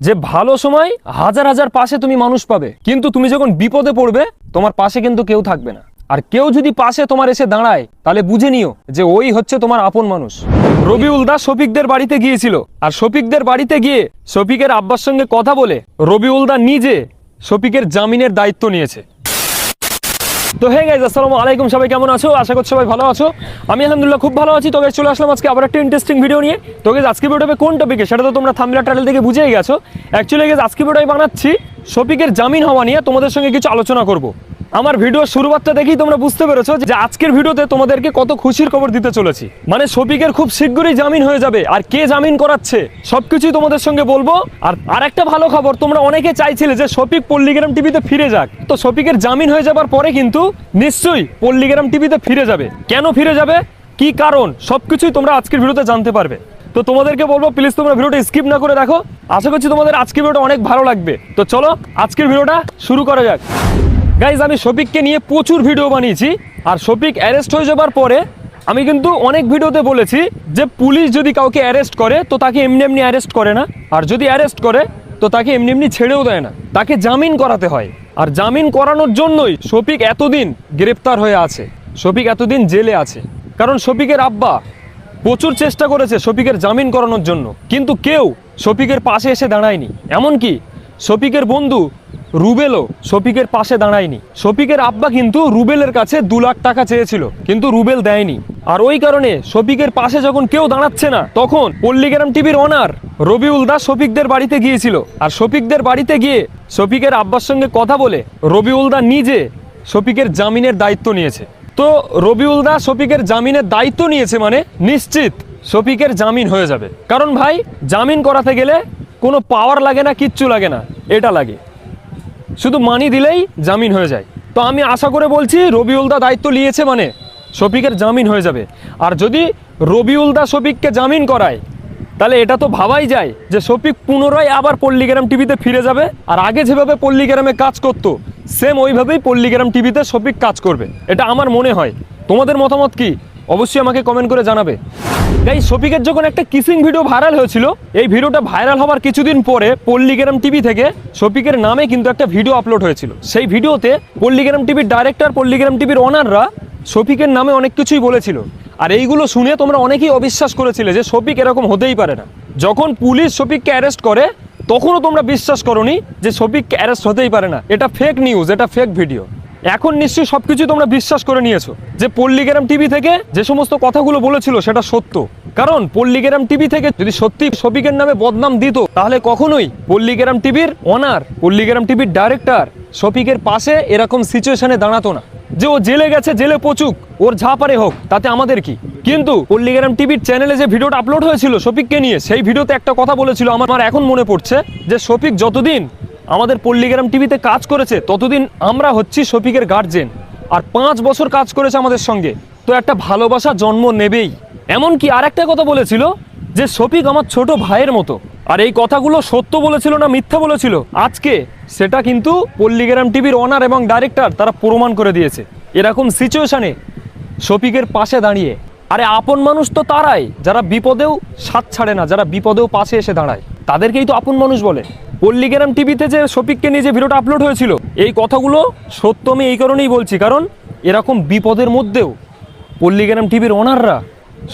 যে ভালো সময় হাজার হাজার পাশে তুমি মানুষ পাবে, কিন্তু তুমি যখন বিপদে পড়বে, তোমার পাশে কিন্তু কেউ থাকবে না। আর কেউ যদি পাশে তোমার এসে দাঁড়ায়, তাহলে বুঝে নিও যে ওই হচ্ছে তোমার আপন মানুষ। রবিউল দাস শফিকদের বাড়িতে গিয়েছিল, আর শফিকদের বাড়িতে গিয়ে শফিকের আব্বার সঙ্গে কথা বলে রবিউল দা নিজে শফিকের জামিনের দায়িত্ব নিয়েছে। তো হে গাইজ আসসালামু আলাইকুম, সবাই কেমন আছো? আশা করছি সবাই ভালো আছো। আমি আলহামদুলিল্লাহ খুব ভালো আছি। তোকে চলে আসলাম আজকে আবার একটা ইন্টারেস্টিং ভিডিও নিয়ে। তোকে আজকে ভিডিওটা কোন টপিকে সেটা তো তোমরা থামলা টাইটেল থেকে বুঝেই গেছো। অ্যাকচুয়ালি গেছে আজকে ভিডিও বানাচ্ছি শফিকের জামিন হওয়া নিয়ে। তোমাদের সঙ্গে কিছু আলোচনা করব। আমার ভিডিও শুরুবাতটা দেখেই তোমরা বুঝতে পেরেছ যে আজকের ভিডিওতে তোমাদেরকে কত খুশির খবর দিতে চলেছি। মানে শফিকের খুব শীঘ্রই জামিন হয়ে যাবে, আর কে জামিন করাচ্ছে, সবকিছুই তোমাদের সঙ্গে বলব। আর আরেকটা ভালো খবর, তোমরা অনেকে চাইছিলে যে শফিক পল্লিগ্রাম টিভিতে ফিরে যাক। তো শফিকের জামিন হয়ে যাবার পরে কিন্তু নিশ্চয়ই পল্লিগ্রাম টিভিতে ফিরে যাবে। কেন ফিরে যাবে? কি কারণ? সবকিছুই তোমরা আজকের ভিডিওতে জানতে পারবে। তো তোমাদেরকে বলব প্লিজ তোমরা ভিডিওটা স্কিপ না করে দেখো। আশা করছি তোমাদের আজকের ভিডিওটা অনেক ভালো লাগবে। তো চলো, আজকের ভিডিওটা শুরু করা যাক। গাইজ আমি শফিককে নিয়ে প্রচুর ভিডিও বানিয়েছি, আর শফিক অ্যারেস্ট হয়ে যাবার পরে আমি কিন্তু অনেক ভিডিওতে বলেছি যে পুলিশ যদি কাউকে অ্যারেস্ট করে, তো তাকে এমনি এমনি অ্যারেস্ট করে না। আর যদি অ্যারেস্ট করে, তো তাকে এমনি এমনি ছেড়েও দেয় না। তাকে জামিন করাতে হয়। আর জামিন করানোর জন্যই শফিক এতদিন গ্রেপ্তার হয়ে আছে। শফিক এতদিন জেলে আছে। কারণ শফিকের আব্বা প্রচুর চেষ্টা করেছে শফিকের জামিন করানোর জন্য। কিন্তু কেউ শফিকের পাশে এসে দাঁড়ায়নি। এমনকি শফিকের বন্ধু রুবেলও শফিকের পাশে দাঁড়ায়নি। শফিকের আব্বা কিন্তু রুবেলের কাছে দু লাখ টাকা চেয়েছিল, কিন্তু রুবেল দেয়নি। আর ওই কারণে শফিকের পাশে যখন কেউ দাঁড়াচ্ছে না, তখন পল্লিগ্রাম টিভির অনার রবিউল দাস শফিকদের বাড়িতে গিয়েছিল। আর শফিকদের বাড়িতে গিয়ে শফিকের আব্বার সঙ্গে কথা বলে রবিউল দা নিজে শফিকের জামিনের দায়িত্ব নিয়েছে। তো রবিউল দা শফিকের জামিনের দায়িত্ব নিয়েছে মানে নিশ্চিত শফিকের জামিন হয়ে যাবে। কারণ ভাই, জামিন করাতে গেলে কোনো পাওয়ার লাগে না, কিচ্ছু লাগে না, এটা লাগে। শুধু মানি দিলেই জামিন হয়ে যায়। তো আমি আশা করে বলছি, রবিউল দা দায়িত্ব নিয়েছে মানে শফিকের জামিন হয়ে যাবে। আর যদি রবিউল দা শফিককে জামিন করায়, তাহলে এটা তো ভাবাই যায় যে শফিক পুনরায় আবার পল্লিগ্রাম টিভিতে ফিরে যাবে আর আগে যেভাবে পল্লিগ্রামে কাজ করতো সেম ওইভাবেই পল্লিগ্রাম টিভিতে শফিক কাজ করবে। এটা আমার মনে হয়। তোমাদের মতামত কি? অবশ্যই আমাকে কমেন্ট করে জানাবে। গাই শফিকের যখন একটা কিসিং ভিডিও ভাইরাল হয়েছিল, এই ভিডিওটা ভাইরাল হওয়ার কিছুদিন পরে পল্লিগ্রাম টিভি থেকে শফিকের নামে কিন্তু একটা ভিডিও আপলোড হয়েছিল। সেই ভিডিওতে পল্লিগ্রাম টিভির ডাইরেক্টর পল্লিগ্রাম টিভির ওনাররা শফিকের নামে অনেক কিছুই বলেছিল। আর এইগুলো শুনে তোমরা অনেকেই অবিশ্বাস করেছিলে যে শফিক এরকম হতেই পারে না। যখন পুলিশ শফিককে অ্যারেস্ট করে, তখনও তোমরা বিশ্বাস করনি যে শফিককে অ্যারেস্ট হতেই পারে না। এটা ফেক নিউজ এটা ফেক ভিডিও এখন নিশ্চয়ই সবকিছু তোমরা বিশ্বাস করে নিয়েছো যে পল্লিগ্রাম টিভি থেকে যে সমস্ত কথাগুলো বলেছিল সেটা সত্য। কারণ পল্লিগ্রাম টিভি থেকে যদি সত্যি শফিকের নামে বদনাম দিত, তাহলে কখনোই পল্লিগ্রাম টিভির অনার পল্লিগ্রাম টিভির ডাইরেক্টর শফিকের পাশে এরকম সিচুয়েশনে দাঁড়াতো না। যে ও জেলে গেছে, জেলে পচুক, ওর যা পারে হোক, তাতে আমাদের কি? কিন্তু পল্লিগ্রাম টিভির চ্যানেলে যে ভিডিওটা আপলোড হয়েছিল শফিককে নিয়ে, সেই ভিডিওতে একটা কথা বলেছিল আমার এখন মনে পড়ছে যে শফিক যতদিন আমাদের পল্লিগ্রাম টিভিতে কাজ করেছে, ততদিন আমরা হচ্ছি শফিকের গার্জেন আর পাঁচ বছর কাজ করেছে আমাদের সঙ্গে। তো একটা ভালোবাসা জন্ম নেবেই। এমনকি আরেকটা কথা বলেছিল যে, শফিক আমার ছোট ভাইয়ের মতো। আর এই কথাগুলো সত্য বলেছিল না মিথ্যা বলেছিল? আজকে সেটা কিন্তু পল্লিগ্রাম টিভির অনার এবং ডাইরেক্টর তারা প্রমাণ করে দিয়েছে। এরকম সিচুয়েশনে শফিকের পাশে দাঁড়িয়ে। আরে আপন মানুষ তো তারাই, যারা বিপদেও সাথ ছাড়ে না, যারা বিপদেও পাশে এসে দাঁড়ায়। তাদেরকেই তো আপন মানুষ বলে। পল্লিগ্রাম টিভিতে যে শফিককে নিয়ে যে ভিডিওটা আপলোড হয়েছিল, এই কথাগুলো সত্য আমি এই কারণেই বলছি। কারণ এরকম বিপদের মধ্যেও পল্লিগ্রাম টিভির ওনাররা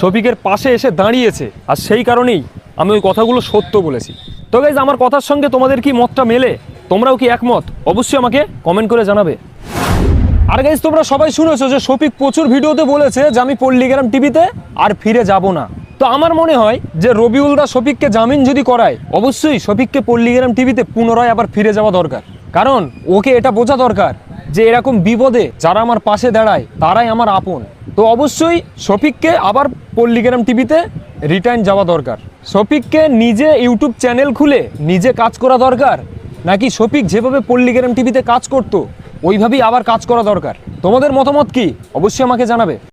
শফিকের পাশে এসে দাঁড়িয়েছে। আর সেই কারণেই আমি ওই কথাগুলো সত্য বলেছি। তো গাইজ আমার কথার সঙ্গে তোমাদের কি মতটা মেলে? তোমরাও কি একমত? অবশ্যই আমাকে কমেন্ট করে জানাবে। আর গাইজ তোমরা সবাই শুনেছো যে শফিক প্রচুর ভিডিওতে বলেছে যে আমি পল্লিগ্রাম টিভিতে আর ফিরে যাব না। তো আমার মনে হয় যে রবিউল দা শফিককে জামিন যদি করায়, অবশ্যই শফিককে পল্লিগ্রাম টিভিতে পুনরায় আবার ফিরে যাওয়া দরকার। কারণ ওকে এটা বোঝা দরকার যে এরকম বিপদে যারা আমার পাশে দাঁড়ায়, তারাই আমার আপন। তো অবশ্যই শফিককে আবার পল্লিগ্রাম টিভিতে রিটার্ন যাওয়া দরকার। শফিককে নিজে ইউটিউব চ্যানেল খুলে নিজে কাজ করা দরকার, নাকি শফিক যেভাবে পল্লিগ্রাম টিভিতে কাজ করতো, ওইভাবেই আবার কাজ করা দরকার? তোমাদের মতামত কি? অবশ্যই আমাকে জানাবে।